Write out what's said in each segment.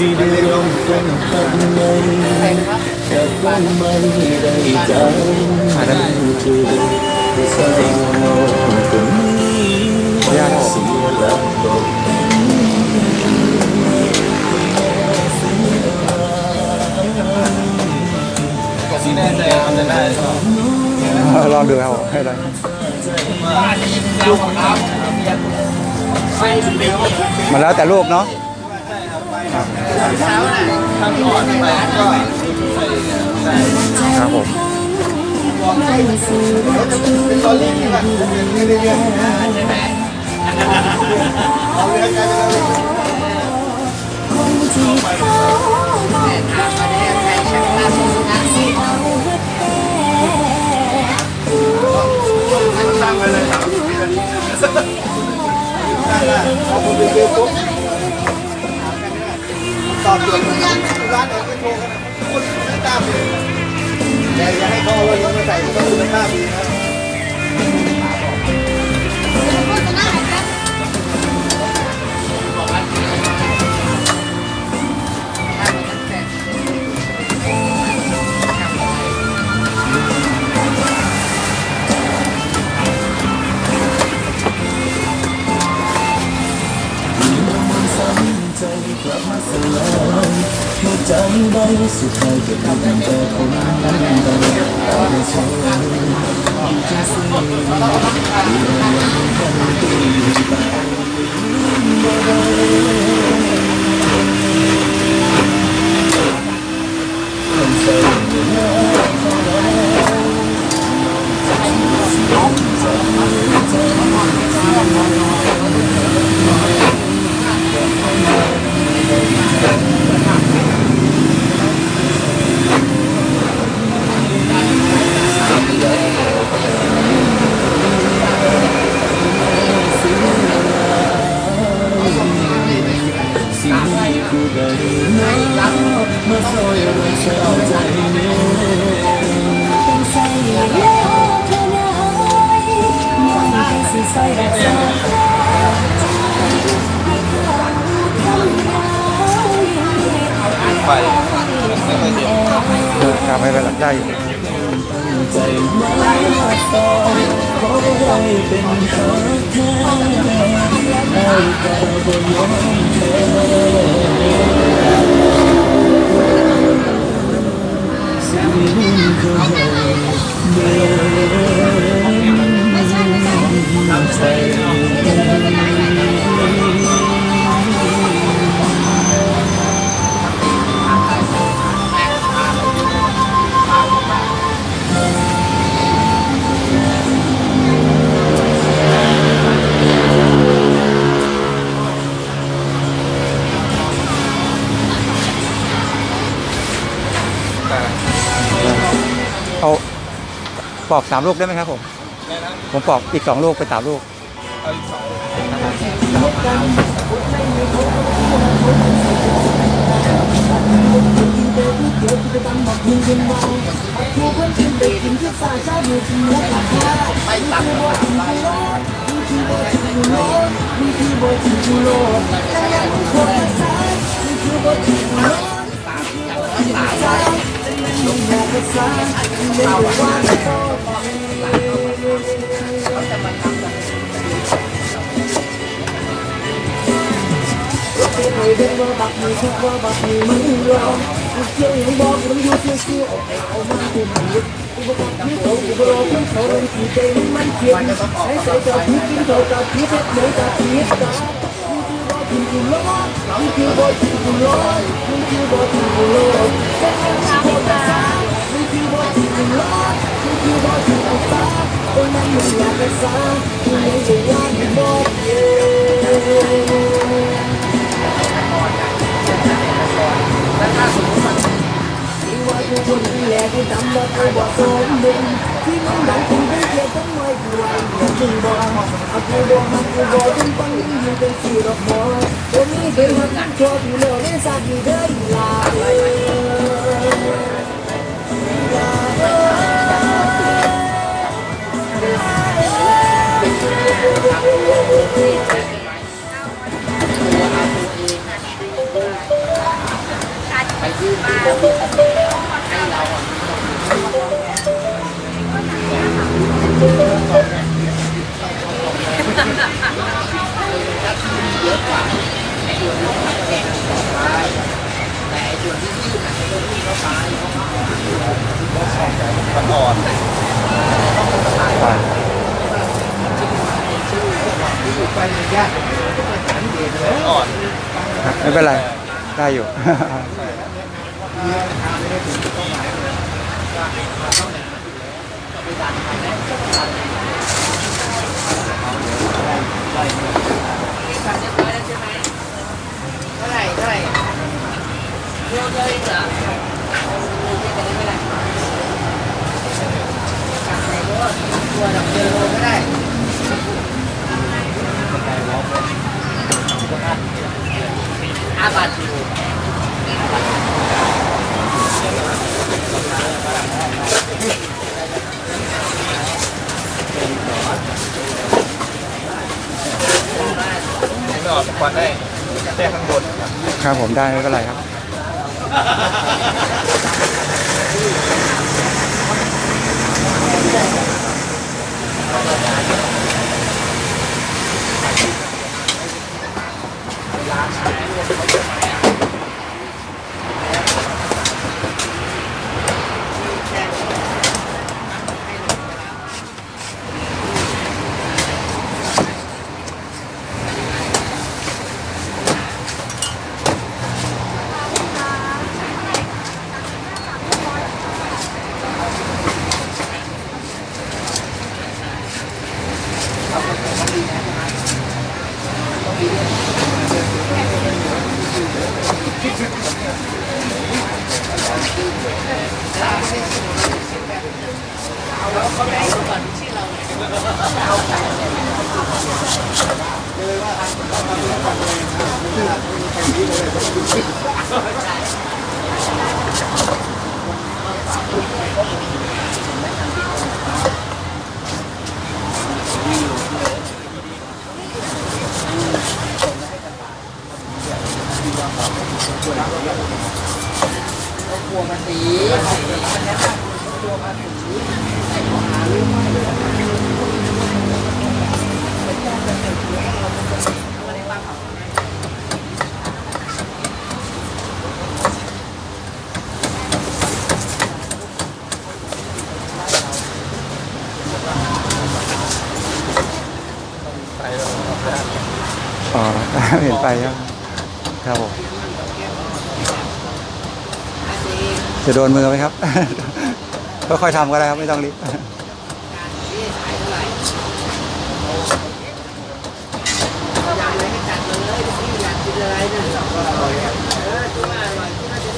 สิได้ลงเป็นหักไหมแต่คงไม่ได้ใจเธอใส่งอคนนี้เสียหลักตกสีแน่ใจทำจะได้ก็ลองดูครับให้ได้ลูกมันแล้วแต่ลูกเนาะ ทำก่อนไปก็ใส่ใส่ครับผมเป็นตอรี่ที่แบบเรื่อยๆใช่ไหมเอาเรื่องการเป็นตั้งไว้เลยสามสิบวินาทีเอาคนไปเจอปุ๊บ ตอบโจทย์ร้านไหนไปโทรกันคนไม่ตามแต่อย่าให้เขาเอาเงินมาใส่ต้องคุณภาพดีนะ หัวใจได้สุดท้ายจะเป็นแต่คนนั้นใดไไปไม่ค่อยเสียครับไม่เป็นไรได้อยู่ใจมาต่อขอให้เป็นขอาบนยอมแพ้สิ่งที่เคยเดิน เอาปอกสามลูกได้ไหมครับผมผมปอกอีกสองลูกเป็นสามลูก người đêm mơ bạc mì khóc mơ bạc mì mưa lo Một chiều những bó cũng yêu siêu siêu ổ ẻ ổ mang cùng Cũng có bạc mì khẩu cũng có lo cũng khẩu lên chỉ tên mắn Hãy sẽ cho thiết kiếm cầu ta thiết hết nếu ta thiết ta Hãy subscribe cho kênh Ghiền Mì Gõ Để không bỏ lỡ những video hấp dẫn dừng lá Những khi bao giờ là ta Tôi mong mình là cái giá Khi những gì là những một Hãy subscribe cho kênh Ghiền Mì Gõ Để không bỏ lỡ những video hấp dẫn khi ngóng đợi cùng với kia tấm mây ngoài nhà trình bò học như bò học như bò tung tăng những gì tên chỉ đọc tôi nghĩ về cho thì lỡ nên xa gì มันอ่อนอ่าไปมันยากมันอ่อน ไม่เป็นไร ได้อยู่ เท่าไหร่เท่าไหร่โลเดียวเองเหรอตัวดอกเดียวโลก็ได้ห้าบาทอยู่ ไม่ออกควันได้ แต่ข้างบนครับครับผมได้ไม่เป็นไรครับตัว ครับครับผมจะโดนมือไหมครับ ค่อยๆทำก็ได้ครับ ไม่ต้องรีบอยากอะไรก็จัดเลยที่อยากกินอะไรเนี่ยเออถือว่าอร่อยที่ว่าจะ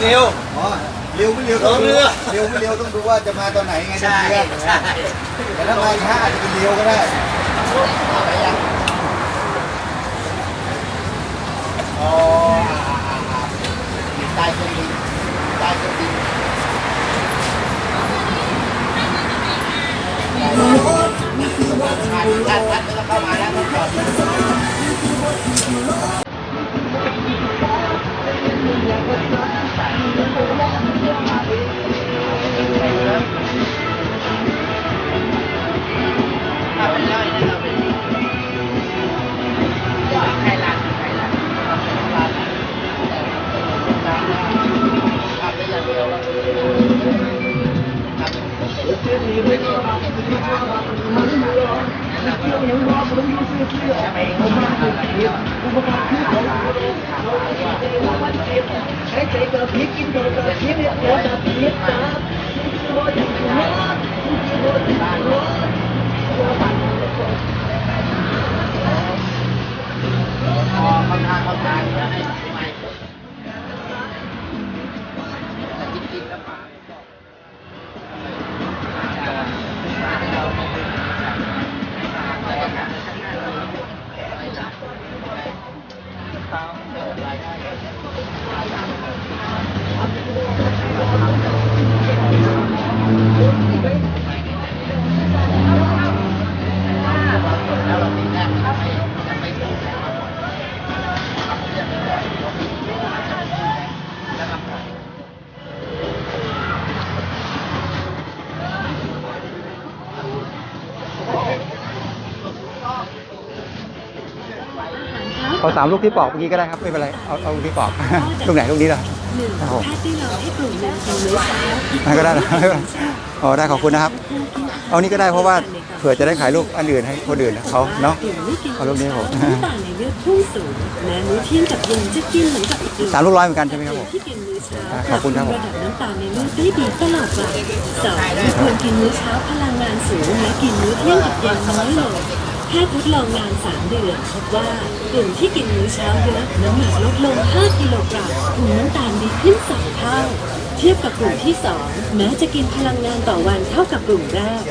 เร็วอ๋อเร็วไม่เร็วต้องดูเร็วไม่เร็วต้องดูว่าจะมาตอนไหนไงใช่เรือใช่แต่ถ้ามาช้าอาจจะเป็นเร็วก็ได้อ๋อ 在这个片见到的 cà phê. สามลูกที่ปอกเมื่อกี้ก็ได้ครับไม่เป็นไรเอาเอาลูกที่ปอกลูกไหนลูกนี้เหรอหนึ่งครับผมแพทย์ได้ลองให้กลุ่มหนึ่งกินมื้อเช้าอีกนั่นก็ได้เหรออ๋อได้ขอบคุณนะครับ เอานี่ก็ได้เพราะว่าเผื่อจะได้ขายลูกอันอื่นให้คนอื่นเขาเนาะกลุ่มไม่กินเอาลูกนี้ครับผมน้ำตาลในเลือดพุ่งสูงแม้มื้อเที่ยงกับเย็นจะกินเหมือนกับอีกกลุ่มสามลูกร้อยเหมือนกันใช่ไหมครับผมที่กินมื้อเช้าอ่าขอบคุณครับผมระดับน้ำตาลในเลือดได้ดีตลอดวันสองควรกินมื้อเช้าพลังงานสูงและกินมื้อเที่ยงกับเย็นน้อยลง ถ้าทดลองงาน 3 เดือนพบว่ากลุ่มที่กินมื้อเช้าเยอะน้ำหนักลดลง 5 กิโลกรัมกลุ่มน้ำตาลดีขึ้น 2 เท่า เทียบกับกลุ่มที่ 2 แม้จะกินพลังงานต่อวันเท่ากับกลุ่มแรก